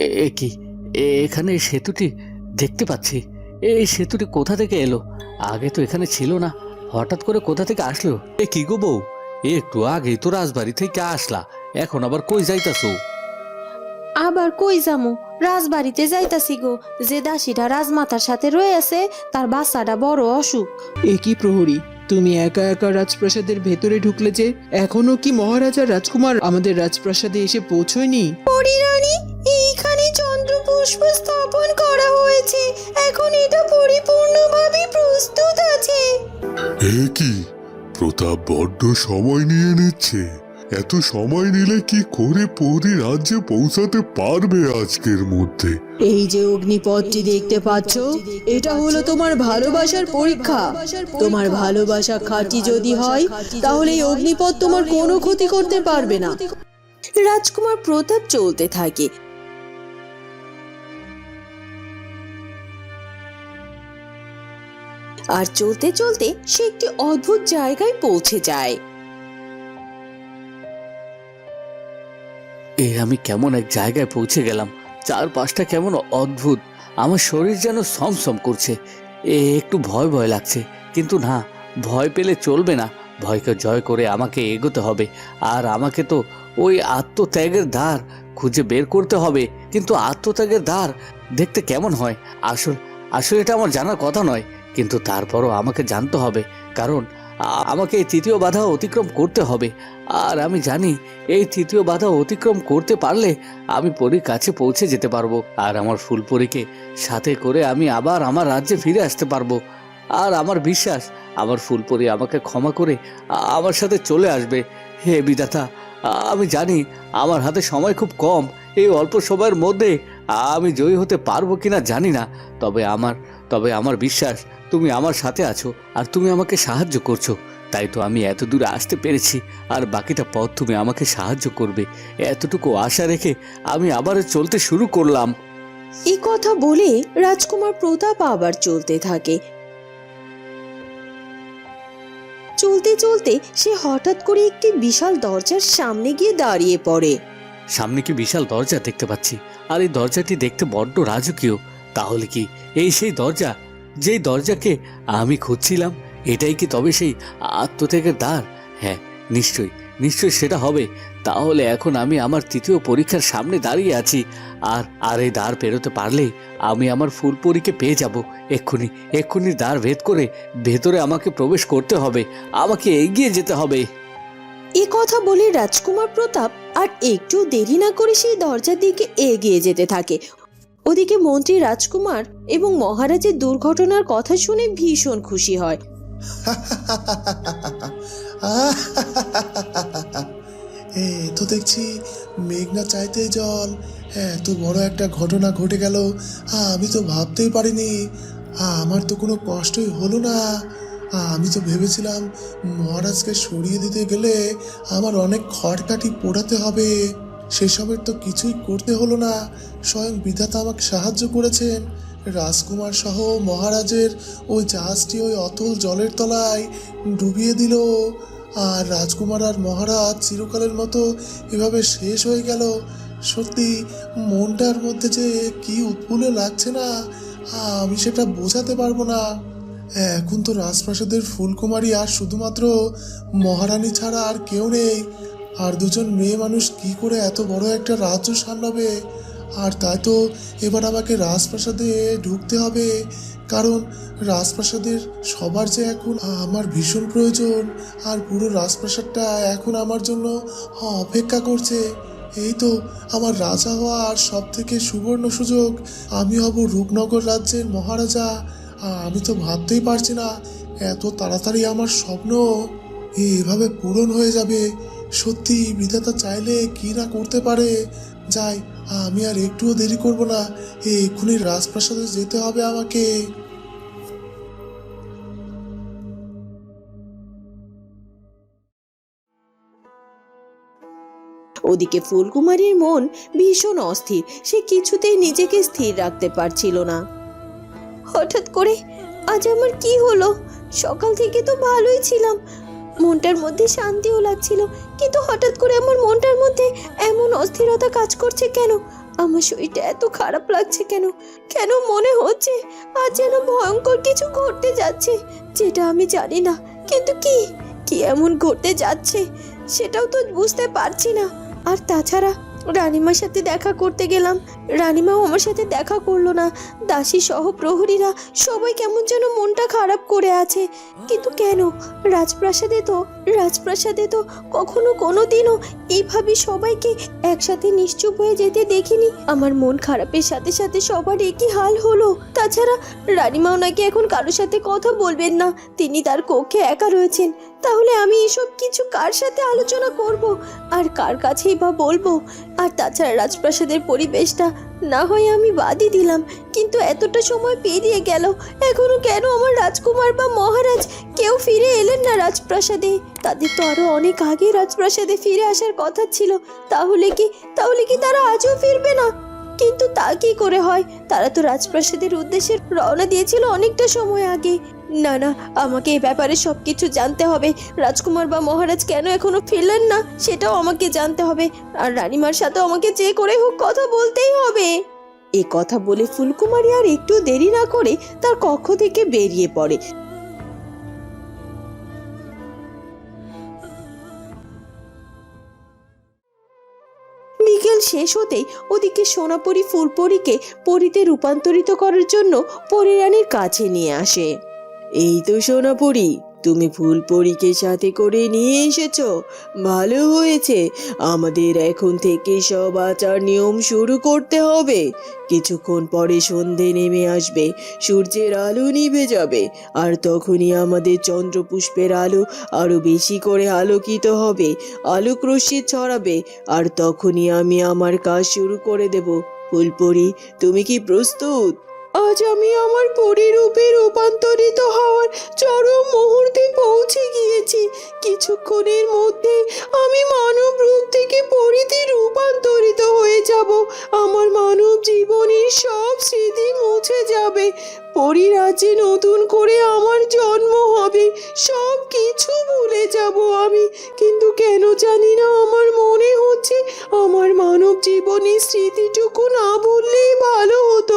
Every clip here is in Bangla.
এ- কি? এখানে সেতুটি দেখতে পাচ্ছি। এই সেতুটি কোথা থেকে এলো? আগে তো এখানে ছিল না। হঠাৎ করে কোথা থেকে আসলো? এ কি গো বউ? একটু আগেই তো রাজবাড়ি থেকে আসলা। এখন আবার কই যাইতাছো? আবার কই যামু? রাজবাড়িতে যাইতাছি গো। যে দাসীটা রাজমাতার সাথে রয়েছে তার বাচ্চাটা বড় অসুখ। এ কি প্রহরী? তুমি একা একা রাজপ্রাসাদের ভেতরে ঢুকলে যে এখনও কি মহারাজা রাজকুমার আমাদের রাজপ্রাসাদে এসে পৌঁছয়নি? পরিরানী স্থাপন করা হয়েছে। এখন এটা পরিপূর্ণভাবে প্রস্তুত আছে। এ কি? প্রতাপ বড্ড সময় নিয়ে নিচ্ছে। এত সময় নিলে কি করে পরি রাজ্যে পৌঁছাতে পারবে আজকের মধ্যে? এই যে অগ্নিপথটি দেখতে পাচ্ছ এটা হলো তোমার ভালোবাসার পরীক্ষা। তোমার ভালোবাসা খাঁটি যদি হয় তাহলে এই অগ্নিপথ তোমার কোনো ক্ষতি করতে পারবে না। রাজকুমার প্রতাপ চলতে থাকে। আর চলতে চলতে সে একটি অদ্ভুত জায়গায় পৌঁছে যায়। এ, আমি কেমন এক জায়গায় পৌঁছে গেলাম। চারপাশটা কেমন অদ্ভুত। আমার শরীর যেন সমসম করছে। এ, একটু ভয় ভয় লাগছে। কিন্তু না, ভয় পেলে চলবে না। ভয়কে জয় করে আমাকে এগোতে হবে। আর আমাকে তো ওই আত্মত্যাগের দ্বার খুঁজে বের করতে হবে। কিন্তু আত্মত্যাগের দ্বার দেখতে কেমন হয়? আসল, আসলে এটা আমার জানার কথা নয়। কিন্তু তারপরও আমাকে জানতে হবে, কারণ আমাকে এই তৃতীয় বাধা অতিক্রম করতে হবে। আর আমি জানি, এই তৃতীয় বাধা অতিক্রম করতে পারলে আমি পরীর কাছে পৌঁছে যেতে পারব, আর আমার ফুলপরীকে সাথে করে আমি আবার আমার রাজ্যে ফিরে আসতে পারব। আর আমার বিশ্বাস, আমার ফুলপরি আমাকে ক্ষমা করে আমার সাথে চলে আসবে। হে বিধাতা আ- আমি জানি আমার হাতে সময় খুব কম, এই অল্প সময়ের মধ্যে আমি জয়ী হতে পারব কিনা জানি না, তবে আমার তবে আমার বিশ্বাস তুমি আমার সাথে আছো আর তুমি আমাকে সাহায্য করছ। তাই তো আমি এত দূরে আসতে পেরেছি আর বাকিটা পথ তুমি আমাকে সাহায্য করবে। এতটুকু আশা রেখে আমি আবারও চলতে শুরু করলাম। এই কথা বলে রাজকুমার প্রতাপ আবার চলতে থাকে। চলতে চলতে সে হঠাৎ করে একটি বিশাল দরজার সামনে গিয়ে দাঁড়িয়ে পড়ে। সামনে কি বিশাল দরজা দেখতে পাচ্ছি। আর এই দরজাটি দেখতে বড্ড রাজকীয়। তাহলে কি এই সেই দরজা? যেই দরজাকে আমি খুঁজছিলাম, এটাই কি তবে সেই আত্মত্যাগের দ্বার? হ্যাঁ নিশ্চয়ই নিশ্চয়ই সেটা হবে। তাহলে এখন আমি আমার তৃতীয় পরীক্ষার সামনে দাঁড়িয়ে আছি। আর আর এই দ্বার পেরোতে পারলেই আমি আমার ফুল ফুলপরীকে পেয়ে যাব। এক্ষুনি এক্ষুনি দ্বার ভেদ করে ভেতরে আমাকে প্রবেশ করতে হবে। আমাকে এগিয়ে যেতে হবে। এ কথা বলে রাজকুমার প্রতাপ আর একটু দেরি না করে সেই দরজার দিকে এগিয়ে যেতে থাকে। ওদিকে মন্ত্রী রাজকুমার এবং মহারাজের দুর্ঘটনার কথা শুনে ভীষণ খুশি হয়। তো দেখছি মেঘনা চাইতে জল। হ্যাঁ এত বড় একটা ঘটনা ঘটে গেল। আমি তো ভাবতেই পারিনি। আমার তো কোনো কষ্টই হলো না। আমি তো ভেবেছিলাম মহারাজকে সরিয়ে দিতে গেলে আমার অনেক খড়কাটি পোড়াতে হবে। সেসবের তো কিছুই করতে হলো না। স্বয়ং বিধাতা আমাকে সাহায্য করেছেন। রাজকুমার সহ মহারাজের ওই জাহাজটি ওই অতল জলের তলায় ডুবিয়ে দিল। আর রাজকুমার আর মহারাজ চিরকালের মতো এভাবে শেষ হয়ে গেল। সত্যি মনটার মধ্যে যে কি উৎফুল্ল লাগছে না, আমি সেটা বোঝাতে পারব না। এখন তো রাজপ্রাসাদের ফুলকুমারী আর শুধুমাত্র মহারানী ছাড়া আর কেউ নেই। আর দুজন মেয়ে মানুষ কি করে এত বড় একটা রাজ্য সামলাবে? আর তাই তো এবার আমাকে রাজপ্রাসাদে ঢুকতে হবে। কারণ রাজপ্রাসাদের সবার যে এখন আমার ভীষণ প্রয়োজন, আর পুরো রাজপ্রাসাদটা এখন আমার জন্য অপেক্ষা করছে। এই তো আমার রাজা হওয়ার সব থেকে সুবর্ণ সুযোগ। আমি হব রূপনগর রাজ্যের মহারাজা। আমি তো ভাবতেই পারছি না, এত তাড়াতাড়ি আমার স্বপ্ন এভাবে পূরণ হয়ে যাবে। সত্যি বিধাতা চাইলে কি না করতে পারে? যাই, আমি আর একটুও দেরি করব না। এক্ষুনি রাজপ্রাসাদে যেতে হবে আমাকে। ওদিকে ফুলকুমারীর মন ভীষণ অস্থির। সে কিছুতেই নিজেকে স্থির রাখতে পারছিল না। হঠাৎ করে আজ আমার কি হলো? সকাল থেকে তো ভালোই ছিলাম। মনটার মধ্যে শান্তিও লাগছিল, কিন্তু হঠাৎ করে আমার মনটার মধ্যে এমন অস্থিরতা কাজ করছে কেন? আমার শরীরটা এত খারাপ লাগছে কেন? কেন মনে হচ্ছে আজ যেন ভয়ঙ্কর কিছু ঘটতে যাচ্ছে, যেটা আমি জানি না, কিন্তু কি? কি এমন ঘটতে যাচ্ছে? সেটাও তো বুঝতে পারছি না। আর তাছাড়া রানিমার সাথে দেখা করতে গেলাম। রানিমাও আমার সাথে দেখা করল না। দাসী সহ প্রহরীরা সবাই কেমন যেন মনটা খারাপ করে আছে। কিন্তু কেন? রাজপ্রাসাদে তো রাজপ্রাসাদে তো কখনো কোনো দিনও এইভাবে সবাইকে একসাথে নিশ্চুপ হয়ে যেতে দেখিনি। আমার মন খারাপের সাথে সাথে সবার একই হাল হলো। তাছাড়া রানিমাও নাকি এখন কারোর সাথে কথা বলবেন না। তিনি তার কক্ষে একা রয়েছেন। তাহলে আমি এসব কিছু কার সাথে আলোচনা করব? আর কার কাছেই বা বলব? আর তাছাড়া রাজপ্রাসাদের পরিবেশটা না হয় আমি বাদই দিলাম। কিন্তু এতটা সময় পেরিয়ে গেল। এখনও কেন আমার রাজকুমার বা মহারাজ কেউ ফিরে এলেন না রাজপ্রাসাদে? তাদের তো আরও অনেক আগে রাজপ্রাসাদে ফিরে আসার কথা ছিল। তাহলে কি তাহলে কি তারা আজও ফিরবে না? কিন্তু তা কি করে হয়? তারা তো রাজপ্রাসাদের উদ্দেশ্যে রওনা দিয়েছিল অনেকটা সময় আগে। না না, আমাকে এই ব্যাপারে সব কিছু জানতে হবে। রাজকুমার বা মহারাজ কেন এখনও ফিরলেন না, সেটাও আমাকে জানতে হবে। আর রানীমার সাথে আমাকে যে করে হোক কথা বলতেই হবে। এ কথা বলে ফুলকুমারী আর একটু দেরি না করে তার কক্ষ থেকে বেরিয়ে পড়ে। বিকেল শেষ হতেই ওদিকে সোনাপরি ফুলপরিকে পরিতে রূপান্তরিত করার জন্য পরিরানীর কাছে নিয়ে আসে। এই তো সোনাপুরি, তুমি ফুলপরীকে সাথে করে নিয়ে এসেছ। ভালো হয়েছে, আমাদের এখন থেকে সব আচার নিয়ম শুরু করতে হবে। কিছুক্ষণ পরে সন্ধে নেমে আসবে, সূর্যের আলো নিভে যাবে, আর তখনই আমাদের চন্দ্রপুষ্পের আলো আরও বেশি করে আলোকিত হবে, আলোক রশ্মি ছড়াবে, আর তখনই আমি আমার কাজ শুরু করে দেব। ফুলপরি, তুমি কি প্রস্তুত? আজ আমি আমার পরিরূপে রূপান্তরিত হওয়ার চরম মুহূর্তে পৌঁছে গিয়েছি। কিছুক্ষণের মধ্যে আমি মানব রূপ থেকে পরিতে রূপান্তরিত হয়ে যাব। আমার মানব জীবনের সব স্মৃতি মুছে যাবে। পরিরাজ্যে নতুন করে আমার জন্ম হবে। সব কিছু ভুলে যাব আমি। কিন্তু কেন জানি না আমার মনে হচ্ছে, আমার মানব জীবনের স্মৃতিটুকু না ভুললেই ভালো হতো।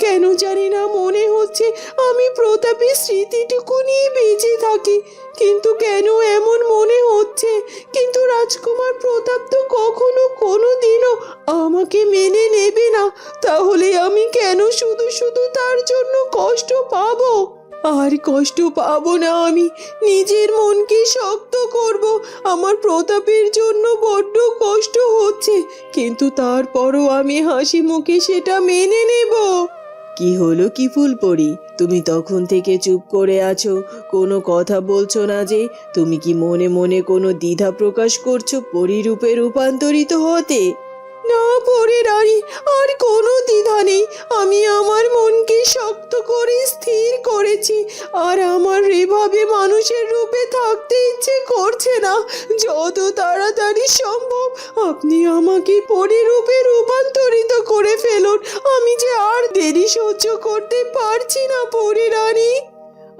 কেন জানি না মনে হচ্ছে আমি প্রতাপের স্মৃতিটুকু নিয়ে বেঁচে থাকি। কিন্তু কেন এমন মনে হচ্ছে? কিন্তু রাজকুমার প্রতাপ তো কখনো কোনো দিনও আমাকে মেনে নেবে না। তাহলে আমি কেন শুধু শুধু তার জন্য কষ্ট পাবো? আর কষ্ট পাবো না আমি। নিজের মনকে শক্ত করব। আমার প্রতাপের জন্য বড্ড কষ্ট হচ্ছে। কিন্তু তারপরও আমি হাসি মুখে সেটা মেনে নেব। কি হলো কি ফুল পড়ি তুমি তখন থেকে চুপ করে আছো। কোনো কথা বলছো না যে, তুমি কি মনে মনে কোনো দ্বিধা প্রকাশ করছ পরিরূপে রূপান্তরিত হতে? না পরে রানী, আর কোনো দ্বিধা নেই। আমি আমার মনকে শক্ত করে স্থির করেছি, আর আমার এভাবে মানুষের রূপে থাকতে ইচ্ছে করছে না। যত তাড়াতাড়ি সম্ভব আপনি আমাকে পরিরূপে রূপান্তরিত করে ফেলুন। আমি যে আর দেরি সহ্য করতে পারছি না, পরি রানী।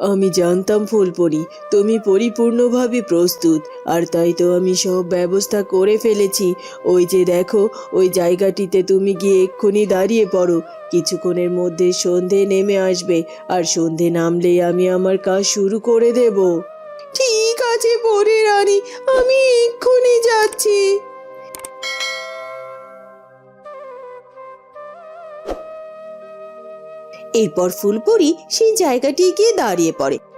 আমি জানতাম ফুলপরি, তুমি পরিপূর্ণভাবে প্রস্তুত, আর তাই তো আমি সব ব্যবস্থা করে ফেলেছি। ওই যে দেখো, ওই জায়গাটিতে তুমি গিয়ে এক্ষুনি দাঁড়িয়ে পড়ো। কিছুক্ষণের মধ্যে সন্ধে নেমে আসবে, আর সন্ধে নামলেই আমি আমার কাজ শুরু করে দেব। ঠিক আছে পরি রানী, আমি এক্ষুনি যাচ্ছি। এরপর ফুলপুরি সেই জায়গাটি গিয়ে দাঁড়িয়ে পড়ে।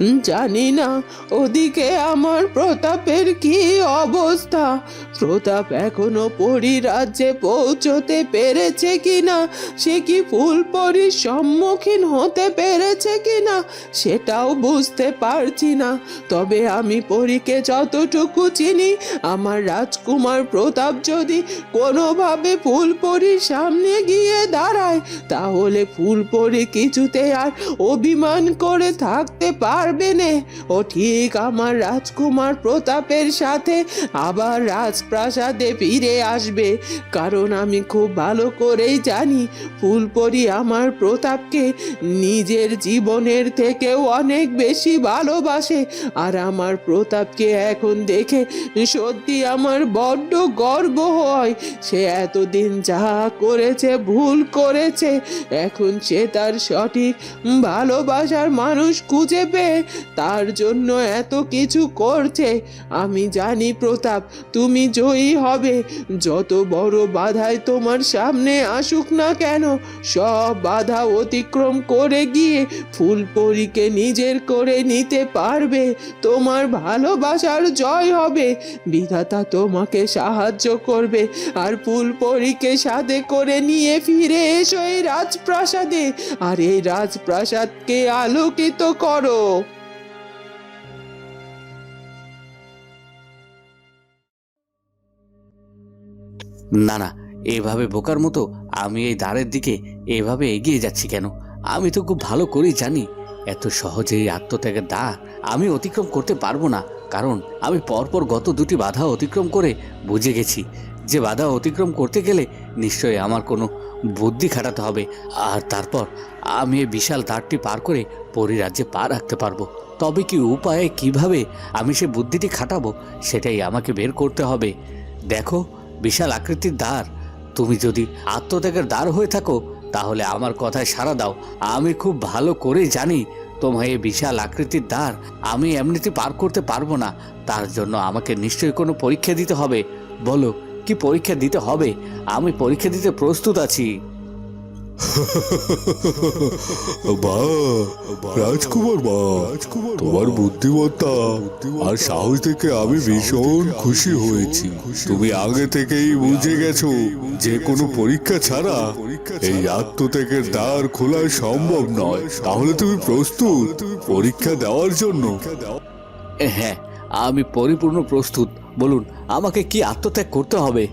জানি না, ওদিকে আমার প্রতাপের কি অবস্থা? প্রতাপ এখনও পরি রাজ্যে পৌঁছতে পেরেছে কিনা? সে কি ফুলপরির সম্মুখীন হতে পেরেছে কিনা? সেটাও বুঝতে পারছি না। তবে আমি পরীকে যতটুকু চিনি, আমার রাজকুমার প্রতাপ যদি কোনোভাবে ফুলপরির সামনে গিয়ে দাঁড়ায়, তাহলে ফুলপরি কিছুতে আর অভিমান করে থাকতে পারবে পারবে নে। ও ঠিক আমার রাজকুমার প্রতাপের সাথে আবার রাজপ্রাসাদে ফিরে আসবে। কারণ আমি খুব ভালো করেই জানি ফুলপরি আমার প্রতাপকে নিজের জীবনের থেকেও অনেক বেশি ভালোবাসে। আর আমার প্রতাপকে এখন দেখে সত্যি আমার বড্ড গর্ব হয়। সে এতদিন যা করেছে, ভুল করেছে, এখন সে তার সঠিক ভালোবাসার মানুষ খুঁজে পেয়ে তার জন্য এত কিছু করছে। আমি জানি প্রতাপ, তুমি জয়ী হবে। যত বড় বাধাই তোমার সামনে আসুক না কেন, সব বাধা অতিক্রম করে গিয়ে ফুলপরীকে নিজের করে নিতে পারবে। তোমার ভালোবাসার জয় হবে। বিধাতা তোমাকে সাহায্য করবে আর ফুলপরীকে সাথে করে নিয়ে ফিরে এসো এই রাজপ্রাসাদে। আর এই রাজপ্রাসাদকে আলোকিত করো। না না, এভাবে বোকার মতো আমি এই দ্বারের দিকে এভাবে এগিয়ে যাচ্ছি কেন? আমি তো খুব ভালো করেই জানি। এত সহজে এই আত্মত্যাগের দ্বার আমি অতিক্রম করতে পারব না, কারণ আমি পরপর গত দুটি বাধা অতিক্রম করে বুঝে গেছি। যে বাধা অতিক্রম করতে গেলে নিশ্চয়ই আমার কোনো বুদ্ধি খাটাতে হবে, আর তারপর আমি এই বিশাল দ্বারটি পার করে পরিরাজ্যে পা রাখতে পারব। তবে কি উপায়ে, কীভাবে আমি সে বুদ্ধিটি খাটাবো, সেটাই আমাকে বের করতে হবে। দেখো বিশাল আকৃতির দ্বার। তুমি যদি আত্মত্যাগের দ্বার হয়ে থাকো, তাহলে আমার কথায় সাড়া দাও। আমি খুব ভালো করে জানি তোমার এই বিশাল আকৃতির দ্বার আমি এমনিতে পার করতে পারব না। তার জন্য আমাকে নিশ্চয়ই কোনো পরীক্ষা দিতে হবে। বলো, কি পরীক্ষা দিতে হবে? আমি পরীক্ষা দিতে প্রস্তুত আছি। বা রাজকুমার বা তোমার বুদ্ধিমত্তা আর সাহস দেখে আমি ভীষণ খুশি হয়েছি। তুমি আগে থেকেই বুঝে গেছো, যে কোনো পরীক্ষা ছাড়া এই আত্মত্যাগের দ্বার খোলা সম্ভব নয়। তাহলে তুমি প্রস্তুত পরীক্ষা দেওয়ার জন্য? হ্যাঁ আমি পরিপূর্ণ প্রস্তুত। বলুন, আমাকে কি আত্মত্যাগ করতে হবে?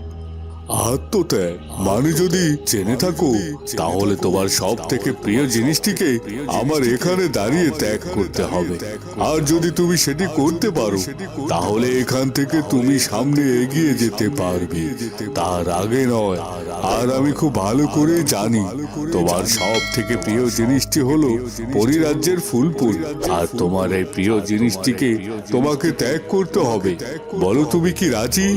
আত্মত্যাগ মানে যদি জেনে থাকো, তাহলে তোমার সব থেকে প্রিয় জিনিসটিকে আমার এখানে দাঁড়িয়ে ত্যাগ করতে হবে। আর যদি তুমি সেটি করতে পারো, তাহলে এখান থেকে তুমি সামনে এগিয়ে যেতে পারবে। তার আগে নয়, আর আমি খুব ভালো করে জানি, তোমার সব থেকে প্রিয় জিনিসটি হলো পরিরাজ্যের ফুলপুর আর তোমার এই প্রিয় জিনিসটিকে তোমাকে ত্যাগ করতে হবে। বলো তুমি কি রাজি?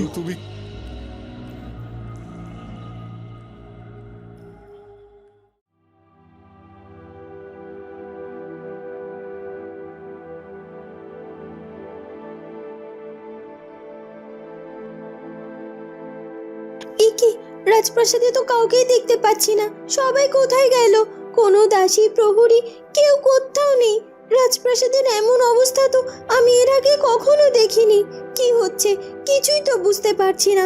রাজপ্রাসাদে তো কাউকেই দেখতে পাচ্ছি না। সবাই কোথায় গেল? কোনো দাসী, প্রহরী, কেউ কোথাও নেই। রাজপ্রাসাদের এমন অবস্থা তো আমি এর আগে কখনো দেখিনি। কি হচ্ছে? কিছুই তো বুঝতে পারছি না।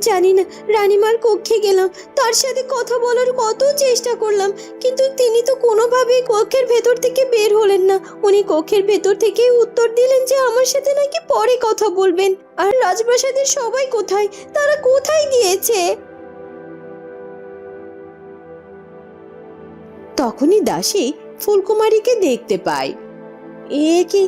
জানি না, রানীমার কক্ষে গেলাম। তার সাথে কথা বলার কত চেষ্টা করলাম, কিন্তু তিনি তো কোনোভাবেই কক্ষের ভেতর থেকে বের হলেন না। উনি কক্ষের ভেতর থেকে উত্তর দিলেন যে আমার সাথে নাকি পরে কথা বলবেন। আর রাজপ্রাসাদের সবাই কোথায়? তারা কোথায় গিয়েছে? তখনই দাসী ফুলকুমারীকে দেখতে পায়। এ কি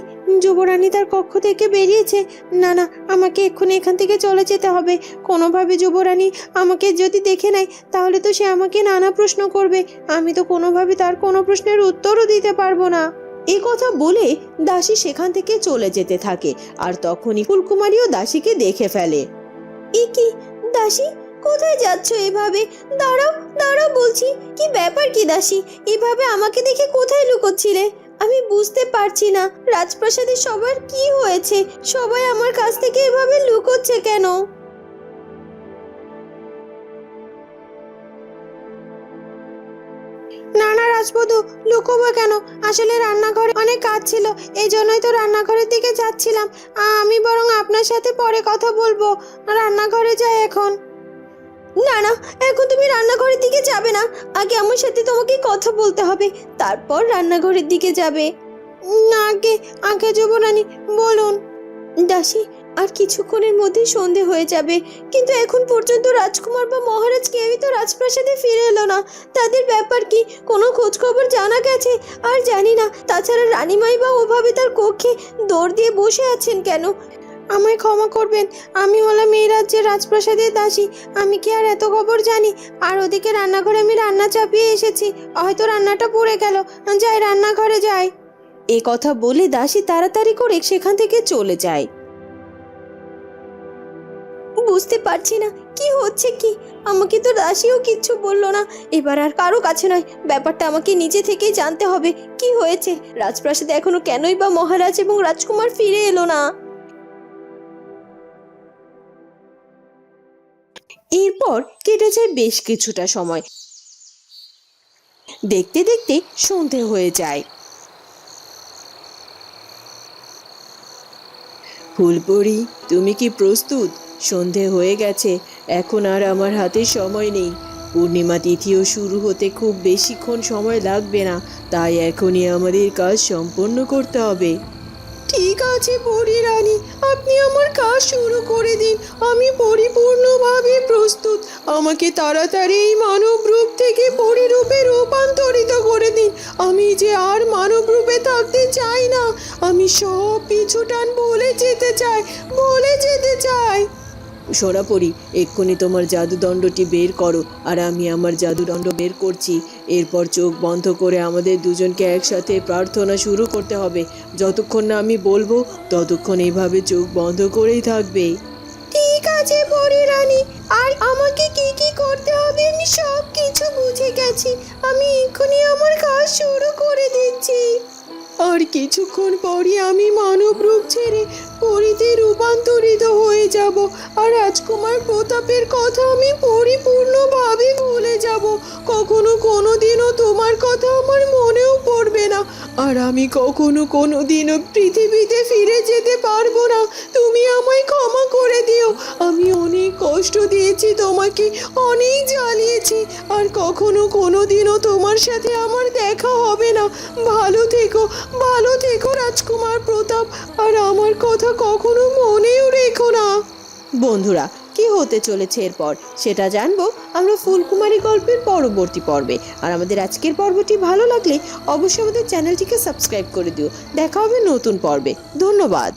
যুবরানী তার কক্ষ থেকে বেরিয়েছে? না না, আমাকে এক্ষুনি এখান থেকে চলে যেতে হবে। কোনোভাবে যুবরানী আমাকে যদি দেখে নেয়, তাহলে তো সে আমাকে নানা প্রশ্ন করবে। আমি তো কোনোভাবে তার কোনো প্রশ্নের উত্তরও দিতে পারব না। এ কথা বলে দাসী সেখান থেকে চলে যেতে থাকে, আর তখনই ফুলকুমারীও দাসীকে দেখে ফেলে। এ কি দাসী? কোথায় যাচ্ছ এভাবে? দাঁড়াও দাঁড়াও বলছি। কি ব্যাপার কি দাসী? এভাবে আমাকে দেখে কোথায় লুকোচ্ছিলে? আমি বুঝতে পারছি না। রাজপ্রাসাদে সবার কি হয়েছে? সবাই আমার কাছ থেকে এভাবে লুকোচ্ছে কেন? না না লুকোবো কেন? আসলে রান্নাঘরে অনেক কাজ ছিল এই জন্যই তো রান্নাঘরের দিকে যাচ্ছিলাম। আমি বরং আপনার সাথে পরে কথা বলব। রান্নাঘরে যাই এখন। না না, এখন তুমি রান্নাঘরের দিকে যাবে না। আগে আমার সাথে তোমাকে কথা বলতে হবে, তারপর রান্নাঘরের দিকে যাবে। না, আগে আগে যুবরানী বলুন। দাসী, আর কিছুক্ষণের মধ্যেই সন্ধে হয়ে যাবে, কিন্তু এখন পর্যন্ত রাজকুমার বা মহারাজ কেউই তো রাজপ্রাসাদে ফিরে এলো না। তাদের ব্যাপার কি, কোনো খোঁজ খবর জানা গেছে? আর জানি না, তাছাড়া রানীমাই বা ওভাবে তার কক্ষে দৌড় দিয়ে বসে আছেন কেন? আমায় ক্ষমা করবেন। আমি হলাম এই রাজ্যের রাজপ্রাসাদের দাসী। আমি কি আর এত খবর জানি? আর ওদিকে রান্নাঘরে আমি রান্না চাপিয়ে এসেছি। হয়তো রান্নাটা পড়ে গেল। যাই, রান্নাঘরে যাই। এ কথা বলে দাসী তাড়াতাড়ি করে সেখান থেকে চলে যায়। বুঝতে পারছি না, কি হচ্ছে কি? আমাকে তো দাসীও কিচ্ছু বলল না। এবার আর কারও কাছে নয়। ব্যাপারটা আমাকে নিজে থেকেই জানতে হবে। কি হয়েছে? রাজপ্রাসাদে এখনও কেনই বা মহারাজ এবং রাজকুমার ফিরে এলো না? এরপর কেটে যায় বেশ কিছুটা সময়। দেখতে দেখতে সন্ধে হয়ে যায়। ফুলপরি, তুমি কি প্রস্তুত? সন্ধে হয়ে গেছে। এখন আর আমার হাতে সময় নেই। পূর্ণিমা তিথিও শুরু হতে খুব বেশিক্ষণ সময় লাগবে না। তাই এখনই আমাদের কাজ সম্পন্ন করতে হবে। ঠিক আছে পরি রানী, আপনি আমার কাজ শুরু করে দিন। আমি পরিপূর্ণভাবে প্রস্তুত। আমাকে তাড়াতাড়ি এই মানব রূপ থেকে পরিরূপে রূপান্তরিত করে দিন। আমি যে আর মানব রূপে থাকতে চাই না, আমি সব পিছুটান বলে যেতে চাই, বলে যেতে চাই। সোনাপরি এক্ষুনি তোমার জাদুদণ্ডটি বের করো আর আমি আমার জাদুদণ্ড বের করছি। এরপর চোখ বন্ধ করে আমাদের দুজনকে একসাথে প্রার্থনা শুরু করতে হবে। যতক্ষণ না আমি বলব, ততক্ষণ এইভাবে চোখ বন্ধ করেই থাকবে। ঠিক আছে পরি রানী, আর আমাকে কি কি করতে হবে আমি সব কিছু বুঝে গেছি। আমি এক্ষুনি আমার কাজ শুরু করে দিচ্ছি। আর কিছুক্ষণ পরই আমি মানব রূপ ছেড়ে পরিতে রূপান্তরিত হয়ে যাব। আর রাজকুমার প্রতাপের কথা আমি পরিপূর্ণভাবে ভুলে যাব। কখনো কোনো দিনও তোমার কথা আমার মনেও পড়বে না। আর আমি কখনো কোনো দিনও পৃথিবীতে ফিরে যেতে পারব না। তুমি আমায় ক্ষমা করে দিও। আমি অনেক কষ্ট দিয়েছি, তোমাকে অনেক জ্বালিয়েছি। আর কখনো কোনো দিনও তোমার সাথে আমার দেখা হবে না। ভালো থেকো। ভালো থেকো, রাজকুমার প্রতাপ। আর আমার কথা কখনো মনেও রেখো না। বন্ধুরা, কি হতে চলেছে এরপর? সেটা জানব আমরা ফুলকুমারী গল্পের পরবর্তী পর্বে। আর আমাদের আজকের পর্বটি ভালো লাগলে অবশ্যই আমাদের চ্যানেলটিকে সাবস্ক্রাইব করে দিও। দেখা হবে নতুন পর্বে। ধন্যবাদ।